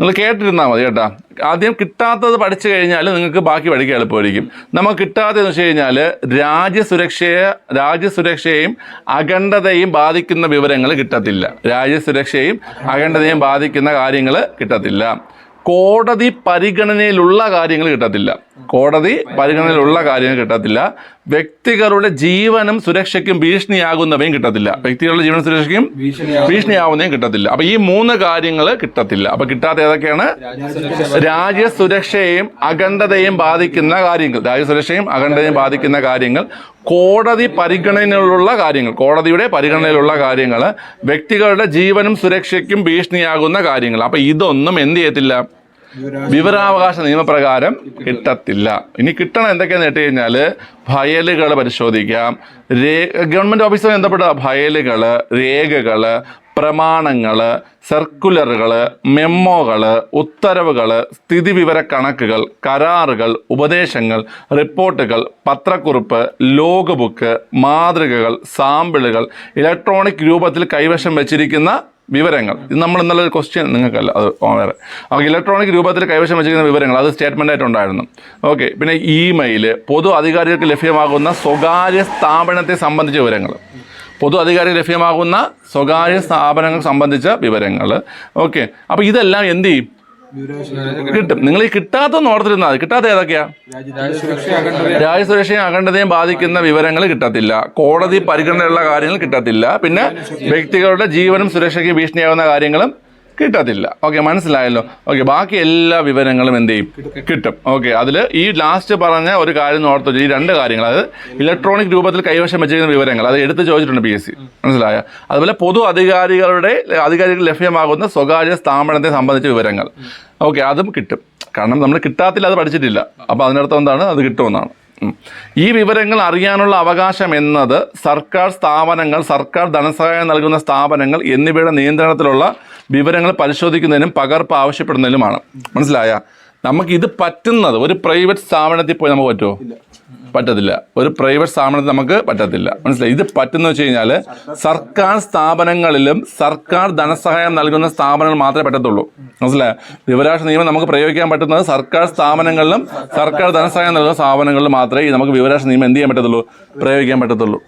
നിങ്ങൾ കേട്ടിരുന്നാൽ മതി കേട്ടാ. ആദ്യം കിട്ടാത്തത് പഠിച്ചു കഴിഞ്ഞാൽ നിങ്ങൾക്ക് ബാക്കി പഠിക്കാൻ എളുപ്പമായിരിക്കും. നമുക്ക് കിട്ടാത്തതെന്ന് വെച്ച് കഴിഞ്ഞാൽ രാജ്യസുരക്ഷയെ രാജ്യസുരക്ഷയെയും അഖണ്ഡതയും ബാധിക്കുന്ന വിവരങ്ങൾ കിട്ടത്തില്ല. രാജ്യസുരക്ഷയും അഖണ്ഡതയും ബാധിക്കുന്ന കാര്യങ്ങൾ കിട്ടത്തില്ല. കോടതി പരിഗണനയിലുള്ള കാര്യങ്ങൾ കിട്ടത്തില്ല. കോടതി പരിഗണനയിലുള്ള കാര്യങ്ങൾ കിട്ടത്തില്ല. വ്യക്തികളുടെ ജീവനും സുരക്ഷയ്ക്കും ഭീഷണിയാകുന്നവയും കിട്ടത്തില്ല. വ്യക്തികളുടെ ജീവനും സുരക്ഷയ്ക്കും ഭീഷണിയാവുന്നതും കിട്ടത്തില്ല. അപ്പൊ ഈ മൂന്ന് കാര്യങ്ങൾ കിട്ടത്തില്ല. അപ്പൊ കിട്ടാത്ത ഏതൊക്കെയാണ്? രാജ്യസുരക്ഷയെയും അഖണ്ഡതയും ബാധിക്കുന്ന കാര്യങ്ങൾ. രാജ്യസുരക്ഷയും അഖണ്ഡതയും ബാധിക്കുന്ന കാര്യങ്ങൾ. കോടതി പരിഗണനയിലുള്ള കാര്യങ്ങൾ. കോടതിയുടെ പരിഗണനയിലുള്ള കാര്യങ്ങൾ വ്യക്തികളുടെ ജീവനും സുരക്ഷയ്ക്കും ഭീഷണിയാകുന്ന കാര്യങ്ങൾ. അപ്പൊ ഇതൊന്നും എന്ത് ചെയ്യത്തില്ല? വിവരാവകാശ നിയമപ്രകാരം കിട്ടത്തില്ല. ഇനി കിട്ടണം എന്തൊക്കെയാന്ന് കേട്ട് കഴിഞ്ഞാൽ ഫയലുകൾ പരിശോധിക്കാം. ഗവൺമെന്റ് ഗവൺമെന്റ് ഓഫീസുമായി ബന്ധപ്പെട്ട ഫയലുകൾ രേഖകൾ പ്രമാണങ്ങൾ സർക്കുലറുകൾ മെമ്മോകൾ ഉത്തരവുകൾ സ്ഥിതിവിവര കണക്കുകൾ കരാറുകൾ ഉപദേശങ്ങൾ റിപ്പോർട്ടുകൾ പത്രക്കുറിപ്പ് ലോഗ് ബുക്ക് മാതൃകകൾ സാമ്പിളുകൾ ഇലക്ട്രോണിക് രൂപത്തിൽ കൈവശം വെച്ചിരിക്കുന്ന വിവരങ്ങൾ. ഇത് നമ്മൾ ഇന്നലെ ഒരു ക്വസ്റ്റ്യൻ നിങ്ങൾക്കല്ല അത് വേറെ. അപ്പോൾ ഇലക്ട്രോണിക് രൂപത്തിൽ കൈവശം വെച്ചിരിക്കുന്ന വിവരങ്ങൾ അത് സ്റ്റേറ്റ്മെന്റ് ആയിട്ടുണ്ടായിരുന്നു ഓക്കെ പിന്നെ ഇമെയിൽ പൊതു അധികാരികൾക്ക് ലഭ്യമാകുന്ന സ്വകാര്യ സ്ഥാപനത്തെ സംബന്ധിച്ച വിവരങ്ങൾ. പൊതു അധികാരികൾ ലഭ്യമാകുന്ന സ്വകാര്യ സ്ഥാപനങ്ങൾ സംബന്ധിച്ച വിവരങ്ങൾ. ഓക്കെ അപ്പോൾ ഇതെല്ലാം എന്ത് ചെയ്യും? കിട്ടും. നിങ്ങൾ ഈ കിട്ടാത്തൊന്നും ഓർത്തിരുന്നാൽ മതി. കിട്ടാത്ത ഏതൊക്കെയാ? രാജ്യസുരക്ഷയും അഖണ്ഡതയും ബാധിക്കുന്ന വിവരങ്ങൾ കിട്ടത്തില്ല. കോടതി പരിഗണനയുള്ള കാര്യങ്ങൾ കിട്ടത്തില്ല. പിന്നെ വ്യക്തികളുടെ ജീവനും സുരക്ഷയ്ക്ക് ഭീഷണിയാകുന്ന കാര്യങ്ങളും കിട്ടത്തില്ല. ഓക്കെ മനസ്സിലായല്ലോ. ഓക്കെ ബാക്കി എല്ലാ വിവരങ്ങളും എന്ത് ചെയ്യും? കിട്ടും. ഓക്കെ അതിൽ ഈ ലാസ്റ്റ് പറഞ്ഞ ഒരു കാര്യം ഓർത്തു ഈ രണ്ട് കാര്യങ്ങൾ അതായത് ഇലക്ട്രോണിക് രൂപത്തിൽ കൈവശം വെച്ചിരിക്കുന്ന വിവരങ്ങൾ അത് എടുത്ത് ചോദിച്ചിട്ടുണ്ട് പി എസ് സി മനസ്സിലായ? അതുപോലെ പൊതു അധികാരികളുടെ അധികാരികൾ ലഭ്യമാകുന്ന സ്വകാര്യ സ്ഥാപനത്തെ സംബന്ധിച്ച വിവരങ്ങൾ. ഓക്കെ അതും കിട്ടും. കാരണം നമ്മൾ കിട്ടാത്തില്ല അത് പഠിച്ചിട്ടില്ല. അപ്പോൾ അതിനർത്ഥം എന്താണ്? അത് കിട്ടുമെന്നാണ്. ഈ വിവരങ്ങൾ അറിയാനുള്ള അവകാശം എന്നത് സർക്കാർ സ്ഥാപനങ്ങൾ സർക്കാർ ധനസഹായം നൽകുന്ന സ്ഥാപനങ്ങൾ എന്നിവയുടെ നിയന്ത്രണത്തിലുള്ള വിവരങ്ങൾ പരിശോധിക്കുന്നതിനും പകർപ്പ് ആവശ്യപ്പെടുന്നതിനുമാണ്. മനസ്സിലായ? ഇത് പറ്റുന്നത് ഒരു പ്രൈവറ്റ് സ്ഥാപനത്തിൽ പോയി നമുക്ക് പറ്റുമോ? പറ്റത്തില്ല. ഒരു പ്രൈവറ്റ് സ്ഥാപനത്തിൽ നമുക്ക് പറ്റത്തില്ല. മനസ്സിലായി? ഇത് പറ്റുന്ന വെച്ച് കഴിഞ്ഞാൽ സർക്കാർ സ്ഥാപനങ്ങളിലും സർക്കാർ ധനസഹായം നൽകുന്ന സ്ഥാപനങ്ങൾ മാത്രമേ പറ്റത്തുള്ളൂ. മനസ്സിലായോ? വിവരാവകാശ നിയമം നമുക്ക് പ്രയോഗിക്കാൻ പറ്റുന്നത് സർക്കാർ സ്ഥാപനങ്ങളിലും സർക്കാർ ധനസഹായം നൽകുന്ന സ്ഥാപനങ്ങളിലും മാത്രമേ നമുക്ക് വിവരാവകാശ നിയമം എന്ത് ചെയ്യാൻ പറ്റത്തുള്ളൂ? പ്രയോഗിക്കാൻ പറ്റത്തുള്ളൂ.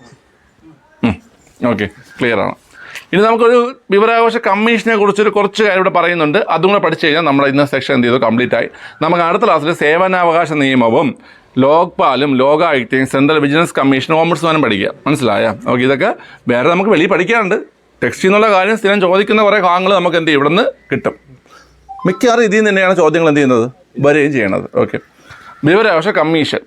ഓക്കെ. ക്ലിയർ ആണ്. ഇനി നമുക്കൊരു വിവരാവകാശ കമ്മീഷനെ കുറിച്ചൊരു കുറച്ച് കാര്യം ഇവിടെ പറയുന്നുണ്ട്. അതും കൂടെ പഠിച്ചു കഴിഞ്ഞാൽ നമ്മൾ ഇന്ന സെക്ഷൻ എന്ത് ചെയ്തു? കംപ്ലീറ്റ് ആയി. നമുക്ക് അടുത്ത ക്ലാസ്സിൽ സേവനാവകാശ നിയമവും ലോക്പാലും ലോക ആയുക്തയും സെൻട്രൽ വിജിലൻസ് കമ്മീഷനും ഓംബുഡ്സ്മാനും പഠിക്കുക. മനസ്സിലായോ? ഓക്കെ ഇതൊക്കെ വേറെ നമുക്ക് വെളിയിൽ പഠിക്കാനുണ്ട്. ടെക്സ്റ്റിൽ എന്നുള്ള കാര്യം സ്ഥിരം ചോദിക്കുന്ന കുറേ ഭാഗങ്ങൾ നമുക്ക് എന്ത് ഇവിടെ നിന്ന് കിട്ടും. മിക്കവാറും ഇതിൽ നിന്ന് തന്നെയാണ് ചോദ്യങ്ങൾ എന്ത് ചെയ്യുന്നത്? വരികയും ചെയ്യണത്. ഓക്കെ. വിവരാവകാശ കമ്മീഷൻ.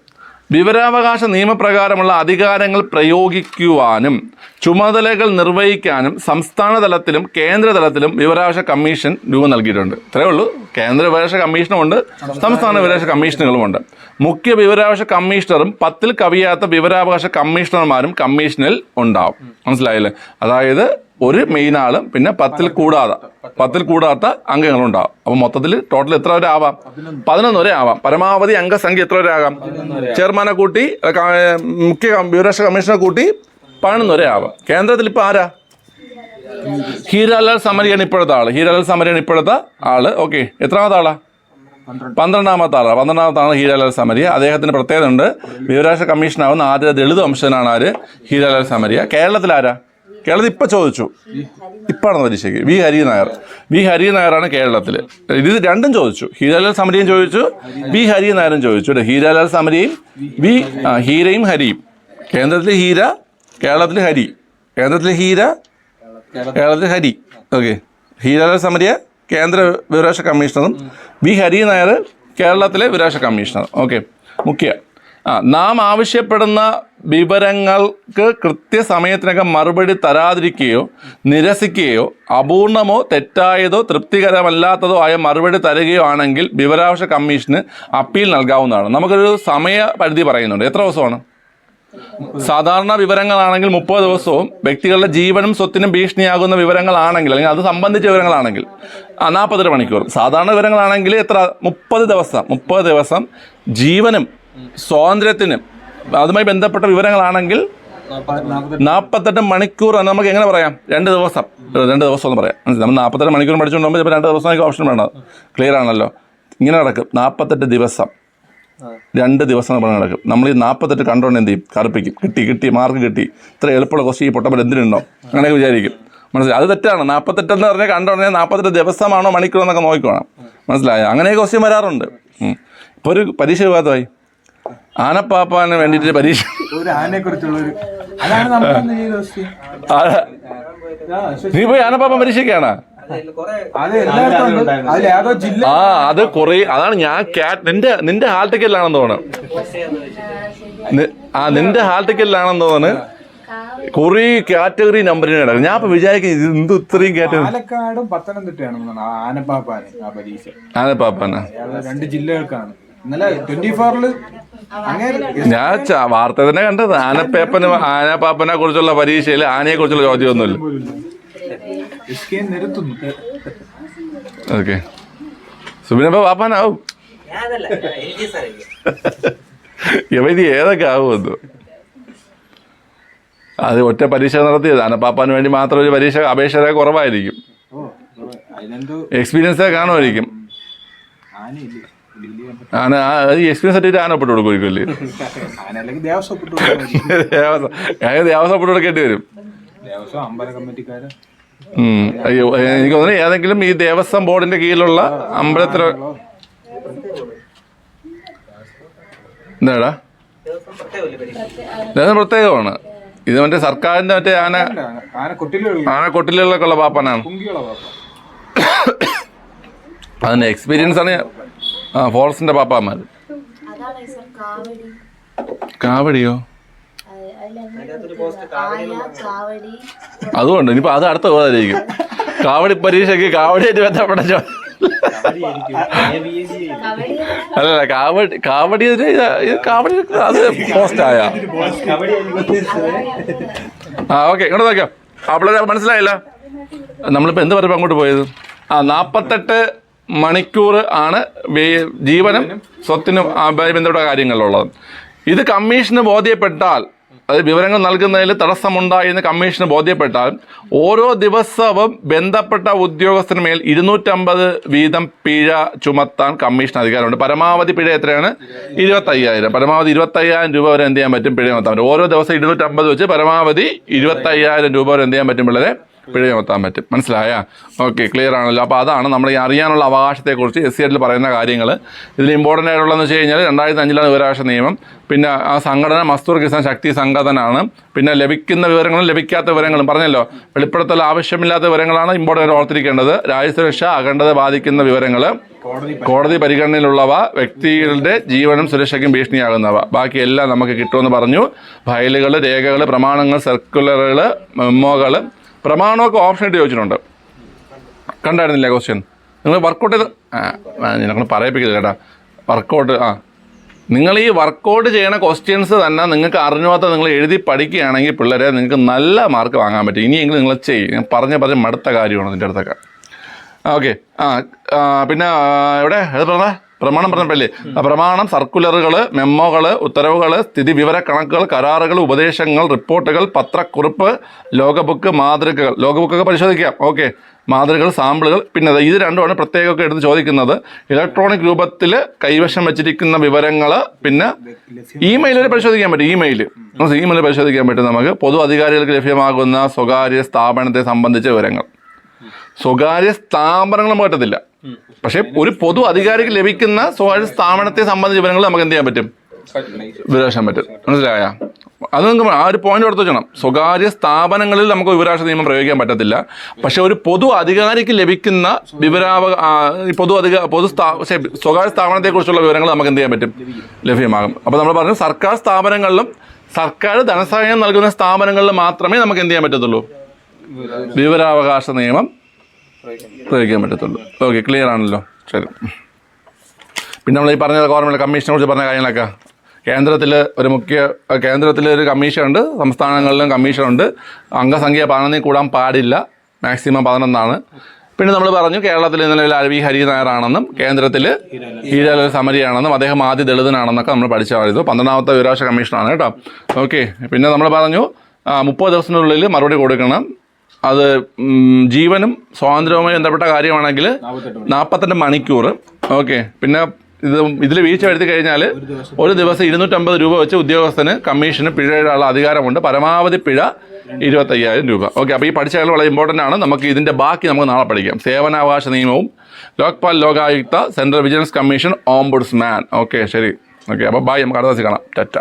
വിവരാവകാശ നിയമപ്രകാരമുള്ള അധികാരങ്ങൾ പ്രയോഗിക്കുവാനും ചുമതലകൾ നിർവഹിക്കാനും സംസ്ഥാന തലത്തിലും കേന്ദ്ര തലത്തിലും വിവരാവകാശ കമ്മീഷൻ രൂപം നൽകിയിട്ടുണ്ട്. ഇത്രയേ ഉള്ളൂ. കേന്ദ്ര വിവരാവകാശ കമ്മീഷനുമുണ്ട്. സംസ്ഥാന വിവരാവകാശ കമ്മീഷനുകളുമുണ്ട്. മുഖ്യ വിവരാവകാശ കമ്മീഷണറും പത്തിൽ കവിയാത്ത വിവരാവകാശ കമ്മീഷണർമാരും കമ്മീഷനിൽ ഉണ്ടാവും. മനസ്സിലായില്ലേ? അതായത് ഒരു മെയിൻ ആളും പിന്നെ പത്തിൽ കൂടാതെ പത്തിൽ കൂടാത്ത അംഗങ്ങളുണ്ടാവും. അപ്പോൾ മൊത്തത്തിൽ ടോട്ടൽ എത്ര വരെ ആവാം? പതിനൊന്ന്. വരെ ആവാം. പരമാവധി അംഗസംഖ്യ എത്ര വരെ ആകാം? ചെയർമാനെ കൂട്ടി മുഖ്യ വിവരാവകാശ കമ്മീഷനെ കൂട്ടി പതിനൊന്ന് വരെ ആവാം. കേന്ദ്രത്തിൽ ഇപ്പോൾ ആരാ? ഹീരാലാൽ സമരിയാണ് ഇപ്പോഴത്തെ ആൾ. ഹീരാലാൽ സമരിയാണ് ഇപ്പോഴത്തെ ആൾ. ഓക്കെ എത്രാമത്തെ ആളാ? പന്ത്രണ്ടാമത്തെ ആളാണ് പന്ത്രണ്ടാമത്തെ ആളാണ് ഹീരാലാൽ സമരിയ. അദ്ദേഹത്തിന് പ്രത്യേകത ഉണ്ട് കമ്മീഷൻ കമ്മീഷനാവുന്ന ആദ്യ ദളിത് വംശനാണ് ആര്? ഹീരാലാൽ സമരിയ. കേരളത്തിൽ ആരാ? കേരളത്തിൽ ഇപ്പം ചോദിച്ചു. ഇപ്പാണ് പരീക്ഷയ്ക്ക്? വി ഹരി നായർ വി ഹരി നായരാണ് കേരളത്തിൽ ഇത് രണ്ടും ചോദിച്ചു. ഹീരാലാൽ സമരിയും ചോദിച്ചു. വി ഹരി നായരും ചോദിച്ചു ഹീരാലാൽ സമരിയും വി ഹീരയും ഹരിയും. കേന്ദ്രത്തിൽ ഹീര കേരളത്തിൽ ഹരി. കേന്ദ്രത്തിൽ ഹീര കേരളത്തിൽ ഹരി. ഓക്കെ. ഹീരാലാൽ സമരിയ കേന്ദ്ര വിവരാശ കമ്മീഷണറും വി ഹരി നായർ കേരളത്തിലെ വിരാശ കമ്മീഷണർ ഓക്കെ. മുഖ്യ. ആ നാം ആവശ്യപ്പെടുന്ന വിവരങ്ങൾക്ക് കൃത്യസമയത്തിനകം മറുപടി തരാതിരിക്കുകയോ നിരസിക്കുകയോ അപൂർണമോ തെറ്റായതോ തൃപ്തികരമല്ലാത്തതോ ആയ മറുപടി തരികയോ ആണെങ്കിൽ വിവരാവശ്യ കമ്മീഷന് അപ്പീൽ നൽകാവുന്നതാണ്. നമുക്കൊരു സമയ പരിധി പറയുന്നുണ്ട്. എത്ര ദിവസമാണ്? സാധാരണ വിവരങ്ങളാണെങ്കിൽ മുപ്പത് ദിവസവും വ്യക്തികളുടെ ജീവനും സ്വത്തിനും ഭീഷണിയാകുന്ന വിവരങ്ങളാണെങ്കിൽ അല്ലെങ്കിൽ അത് സംബന്ധിച്ച വിവരങ്ങളാണെങ്കിൽ ആ നാൽപ്പത്തെട്ട് മണിക്കൂർ. സാധാരണ വിവരങ്ങളാണെങ്കിൽ എത്ര? മുപ്പത് ദിവസം. മുപ്പത് ദിവസം ജീവനും സ്വാതന്ത്ര്യത്തിനും. അതുമായി ബന്ധപ്പെട്ട വിവരങ്ങളാണെങ്കിൽ നാൽപ്പത്തെട്ട് മണിക്കൂർ നമുക്ക് എങ്ങനെ പറയാം? രണ്ട് ദിവസം. രണ്ട് ദിവസം എന്ന് പറയാം? നമ്മൾ നാൽപ്പത്തെട്ട് മണിക്കൂർ പഠിച്ചുകൊണ്ട് ചിലപ്പോൾ രണ്ട് ദിവസമായി ഓപ്ഷൻ വേണം ക്ലിയർ ആണല്ലോ? ഇങ്ങനെ നടക്കും. നാൽപ്പത്തെട്ട് ദിവസം. രണ്ട് ദിവസം പറഞ്ഞ് നടക്കും. നമ്മൾ ഈ നാൽപ്പത്തെട്ട് കണ്ടോണ്ട് എന്ത് ചെയ്യും? കറുപ്പിക്കും. കിട്ടി കിട്ടി മാർക്ക് കിട്ടി. ഇത്ര എളുപ്പമുള്ള ക്വസ്റ്റ്യൻ ഈ പൊട്ടപ്പോൾ എന്തിനുണ്ടോ അങ്ങനെയൊക്കെ വിചാരിക്കും. മനസ്സിലായി? അത് തെറ്റാണ്. നാൽപ്പത്തെട്ട് എന്ന് പറഞ്ഞാൽ കണ്ടോണ്ടേ നാൽപ്പത്തെട്ട് ദിവസമാണോ മണിക്കൂറോ എന്നൊക്കെ നോക്കിക്കോണം. മനസ്സിലായോ? അങ്ങനെ ക്വസ്റ്റ്യൻ വരാറുണ്ട്. ഇപ്പോൾ ഒരു പരീക്ഷ വിവാദമായി. ആനപ്പാപ്പാന് വേണ്ടിട്ട് പരീക്ഷ. ഒരു ആനയെ കുറിച്ചുള്ള ഒരു അതാണ് നമ്മൾ നീ പോയി ആനപ്പാപ്പൻ പരീക്ഷയ്ക്കാണോ? ആ അത് കുറേ അതാണ് ഞാൻ ക്യാറ്റ് നിന്റെ നിന്റെ ഹാൾ ടിക്കറ്റിലാണെന്ന് തോന്നുന്നു. ആ നിന്റെ ഹാൾ ടിക്കറ്റിലാണെന്ന് തോന്നുന്നു. കുറേ കാറ്റഗറി നമ്പറിന് കിടക്കും ഞാൻ ഇപ്പൊ വിചാരിക്കും ഇത് എന്ത് ഇത്രയും കാറ്റഗറി പാലക്കാടും പത്തനംതിട്ടയാണ് ആനപ്പാപ്പാന് ആ പരീക്ഷ. ആനപ്പാപ്പാന. രണ്ട് ജില്ലകൾക്കാണ്. ഇന്നലെ ട്വന്റി ഞാൻ വാർത്ത തന്നെ കണ്ടത്. ആനപ്പേപ്പന് ആനപ്പാപ്പനെ കുറിച്ചുള്ള പരീക്ഷയിൽ ആനയെ കുറിച്ചുള്ള ചോദ്യമൊന്നുമില്ല ഓക്കെ. സുബിനപ്പ പാപ്പാനാവും സാറില്ല [laughs] ഏതൊക്കെ ആവുമെന്ന് അത് ഒറ്റ പരീക്ഷ നടത്തിയത്. ആനപ്പാപ്പാന് വേണ്ടി മാത്രം ഒരു പരീക്ഷ അപേക്ഷ കുറവായിരിക്കും. എക്സ്പീരിയൻസേ കാണുമായിരിക്കും. ആനയില്ലേ. ആന ആ എക്സ്പീരിയൻസ് സർട്ടിഫിക്കറ്റ് ആന ഒപ്പിട്ട് ആന അല്ലെങ്കിൽ ദേവസ്വം ഒപ്പിട്ട് [laughs] ദേവസ്വം ദേവസ്വം ഒപ്പിട്ട് കൊടുക്കേണ്ടി വരും. ദേവസ്വം. അയ്യോ എനിക്ക് തോന്നുന്നു ഏതെങ്കിലും ഈ ദേവസ്വം ബോർഡിന്റെ കീഴിലുള്ള അമ്പലത്തിലോ എന്താടാ? ദിവസം പ്രത്യേകമില്ല പരീക്ഷ ഇത് പ്രത്യേകമാണ്. ഇത് മറ്റേ സർക്കാരിന്റെ മറ്റേ ആന ആന കൊട്ടിലുകളൊക്കെ ഉള്ള പാപ്പനാണ്. അതിന്റെ എക്സ്പീരിയൻസ് ആണ് ഞാൻ- ആ പാപ്പാമാർ സർ കാവടി. കാവടിയോ? അതുകൊണ്ട് ഇനിയിപ്പോ അത് അടുത്ത പോകാതിരിക്കും കാവടി പരീക്ഷയ്ക്ക് കാവടിയായിട്ട് ബന്ധപ്പെട്ട അല്ല കവടി കാവടി കാവടി അത് പോസ്റ്റായ. ആ ഓക്കെ ഇങ്ങോട്ട് നോക്കാം അവളെ മനസ്സിലായില്ല? നമ്മളിപ്പോൾ എന്ത് പറയുമ്പോൾ അങ്ങോട്ട് പോയത്? ആ നാൽപ്പത്തെട്ട് മണിക്കൂർ ആണ് ജീവനും സ്വത്തിനും ബന്ധപ്പെട്ട കാര്യങ്ങളിലുള്ളത് ഇത് കമ്മീഷന് ബോധ്യപ്പെട്ടാൽ അതായത് വിവരങ്ങൾ നൽകുന്നതിൽ തടസ്സമുണ്ടായി എന്ന് കമ്മീഷന് ബോധ്യപ്പെട്ടാൽ ഓരോ ദിവസവും ബന്ധപ്പെട്ട ഉദ്യോഗസ്ഥന് മേൽ ഇരുന്നൂറ്റമ്പത് വീതം പിഴ ചുമത്താൻ കമ്മീഷൻ അധികാരമുണ്ട്. പരമാവധി പിഴ എത്രയാണ്? ഇരുപത്തയ്യായിരം. പരമാവധി ഇരുപത്തയ്യായിരം രൂപ വരെ എന്ത് ചെയ്യാൻ പറ്റും? പിഴ ചുമത്താൻ പറ്റും. ഓരോ ദിവസം ഇരുന്നൂറ്റമ്പത് വെച്ച് പരമാവധി ഇരുപത്തയ്യായിരം രൂപ വരെ എന്ത് ചെയ്യാൻ പറ്റും പിള്ളേരെ? പിഴ ചുമത്താൻ പറ്റും. മനസ്സിലായ? ഓക്കെ ക്ലിയർ ആണല്ലോ. അപ്പോൾ അതാണ് നമ്മൾ ഈ അറിയാനുള്ള അവകാശത്തെക്കുറിച്ച് എസ് സി എല്ലിൽ പറയുന്ന കാര്യങ്ങൾ. ഇതിൽ ഇമ്പോർട്ടന്റ് ആയിട്ടുള്ളതെന്ന് വെച്ച് കഴിഞ്ഞാൽ രണ്ടായിരത്തി അഞ്ചിലാണ് വിവരാവകാശ നിയമം. പിന്നെ ആ സംഘടന മസ്തൂർ കിസാൻ ശക്തി സംഘടനയാണ്. പിന്നെ ലഭിക്കുന്ന വിവരങ്ങളും ലഭിക്കാത്ത വിവരങ്ങളും. പറഞ്ഞല്ലോ വെളിപ്പെടുത്തൽ ആവശ്യമില്ലാത്ത വിവരങ്ങളാണ് ഇമ്പോർട്ടന്റ് ഓർത്തിരിക്കേണ്ടത് രാജ്യസുരക്ഷ അഖണ്ഡത ബാധിക്കുന്ന വിവരങ്ങൾ കോടതി പരിഗണനയിലുള്ളവ വ്യക്തികളുടെ ജീവനും സുരക്ഷയ്ക്കും ഭീഷണിയാകുന്നവ. ബാക്കിയെല്ലാം നമുക്ക് കിട്ടുമെന്ന് പറഞ്ഞു. ഫയലുകൾ രേഖകൾ പ്രമാണങ്ങൾ സർക്കുലറുകൾ മെമ്മോകൾ പ്രമാണമൊക്കെ ഓപ്ഷൻ ചോദിച്ചിട്ടുണ്ട്. കണ്ടായിരുന്നില്ല ക്വസ്റ്റ്യൻ നിങ്ങൾ വർക്കൗട്ട് ചെയ്ത് ആ നിനക്കൊണ്ട് പറയിപ്പിക്കില്ല കേട്ടാ. വർക്കൗട്ട് ആ. നിങ്ങൾ ഈ വർക്കൗട്ട് ചെയ്യണ ക്വസ്റ്റ്യൻസ് തന്നെ നിങ്ങൾക്ക് അറിഞ്ഞാത്ത നിങ്ങൾ എഴുതി പഠിക്കുകയാണെങ്കിൽ പിള്ളേരെ നിങ്ങൾക്ക് നല്ല മാർക്ക് വാങ്ങാൻ പറ്റും. ഇനിയെങ്കിലും നിങ്ങൾ ചെയ്യും. ഞാൻ പറഞ്ഞ പറഞ്ഞ മടുത്ത കാര്യമാണ് നിന്റെ അടുത്തൊക്കെ. ഓക്കെ ആ പിന്നെ എവിടെ? ഏത് പറഞ്ഞ? പ്രമാണം പറഞ്ഞ ആ, പ്രമാണം സർക്കുലറുകൾ മെമ്മോകൾ ഉത്തരവുകൾ സ്ഥിതി വിവര കണക്കുകൾ കരാറുകൾ ഉപദേശങ്ങൾ റിപ്പോർട്ടുകൾ പത്രക്കുറിപ്പ് ലോകബുക്ക് മാതൃകകൾ. ലോകബുക്കൊക്കെ പരിശോധിക്കാം. ഓക്കെ. മാതൃകകൾ സാമ്പിളുകൾ. പിന്നെ ഇത് രണ്ടുമാണ് പ്രത്യേകമൊക്കെ എടുത്ത് ചോദിക്കുന്നത്. ഇലക്ട്രോണിക് രൂപത്തിൽ കൈവശം വെച്ചിരിക്കുന്ന വിവരങ്ങൾ പിന്നെ ഇമെയിൽ വരെ പരിശോധിക്കാൻ പറ്റും. ഇമെയിൽ. ഇമെയിൽ പരിശോധിക്കാൻ പറ്റും നമുക്ക്. പൊതു അധികാരികൾക്ക് ലഭ്യമാകുന്ന സ്വകാര്യ സ്ഥാപനത്തെ സംബന്ധിച്ച വിവരങ്ങൾ. സ്വകാര്യ സ്ഥാപനങ്ങൾ നമുക്ക് പറ്റത്തില്ല പക്ഷെ ഒരു പൊതു അധികാരിക്ക് ലഭിക്കുന്ന സ്വകാര്യ സ്ഥാപനത്തെ സംബന്ധിച്ച വിവരങ്ങൾ നമുക്ക് എന്ത് ചെയ്യാൻ പറ്റും? വിവരാശം പറ്റും. മനസ്സിലായ? അത് നിങ്ങൾക്ക് ആ ഒരു പോയിന്റ് എടുത്തു വെച്ചണം. സ്വകാര്യ സ്ഥാപനങ്ങളിൽ നമുക്ക് വിവരാശ നിയമം പ്രയോഗിക്കാൻ പറ്റത്തില്ല. പക്ഷെ ഒരു പൊതു അധികാരിക്ക് ലഭിക്കുന്ന വിവരാവ പൊതു അധിക പൊതു സ്വകാര്യ സ്ഥാപനത്തെ സ്വകാര്യ സ്ഥാപനത്തെക്കുറിച്ചുള്ള വിവരങ്ങൾ നമുക്ക് എന്ത് ചെയ്യാൻ പറ്റും? ലഭ്യമാകും. അപ്പോൾ നമ്മൾ പറഞ്ഞു സർക്കാർ സ്ഥാപനങ്ങളിലും സർക്കാർ ധനസഹായം നൽകുന്ന സ്ഥാപനങ്ങളിൽ മാത്രമേ നമുക്ക് എന്ത് ചെയ്യാൻ പറ്റത്തുള്ളൂ? വിവരാവകാശ നിയമം പ്രയോഗിക്കാൻ പറ്റത്തുള്ളൂ. ഓക്കെ ക്ലിയർ ആണല്ലോ. ശരി. പിന്നെ നമ്മൾ ഈ പറഞ്ഞ ഗവൺമെന്റ് കമ്മീഷനെ കുറിച്ച് പറഞ്ഞ കാര്യങ്ങളൊക്കെ. കേന്ദ്രത്തിൽ ഒരു മുഖ്യ കേന്ദ്രത്തിൽ ഒരു കമ്മീഷനുണ്ട് സംസ്ഥാനങ്ങളിലും കമ്മീഷനുണ്ട് അംഗസംഖ്യ പതിനൊന്നിൽ കൂടാൻ പാടില്ല. മാക്സിമം പതിനൊന്നാണ്. പിന്നെ നമ്മൾ പറഞ്ഞു കേരളത്തിൽ നിലവിൽ അരവി ഹരി നായരാണെന്നും കേന്ദ്രത്തിൽ ഹീരാലാൽ സമരിയാണെന്നും അദ്ദേഹം ആദ്യ ദളിതനാണെന്നൊക്കെ നമ്മൾ പഠിച്ചായിരുന്നു പന്ത്രണ്ടാമത്തെ വിവരാവകാശ കമ്മീഷനാണ് കേട്ടോ. ഓക്കെ പിന്നെ നമ്മൾ പറഞ്ഞു മുപ്പത് ദിവസത്തിനുള്ളിൽ മറുപടി കൊടുക്കണം. അത് ജീവനും സ്വാതന്ത്ര്യവുമായി ബന്ധപ്പെട്ട കാര്യമാണെങ്കിൽ നാൽപ്പത്തെട്ട് മണിക്കൂർ ഓക്കെ. പിന്നെ ഇത് ഇതിൽ വീഴ്ച വരുത്തി കഴിഞ്ഞാൽ ഒരു ദിവസം. ഇരുന്നൂറ്റമ്പത് രൂപ വെച്ച് ഉദ്യോഗസ്ഥന് കമ്മീഷന് പിഴയുള്ള അധികാരമുണ്ട്. പരമാവധി പിഴ ഇരുപത്തയ്യായിരം രൂപ. ഓക്കെ. അപ്പോൾ ഈ പഠിച്ച കാര്യം വളരെ ഇമ്പോർട്ടന്റ് ആണ്. നമുക്ക് ഇതിന്റെ ബാക്കി നമുക്ക് നാളെ പഠിക്കാം. സേവനാവകാശ നിയമവും Lokpal Lokayukta central vigilance commission ombudsman. Okay. ശരി. ഓക്കെ. അപ്പോൾ ബായ് നമുക്ക് അടുത്ത ദിവസം കാണാം. ടാറ്റ.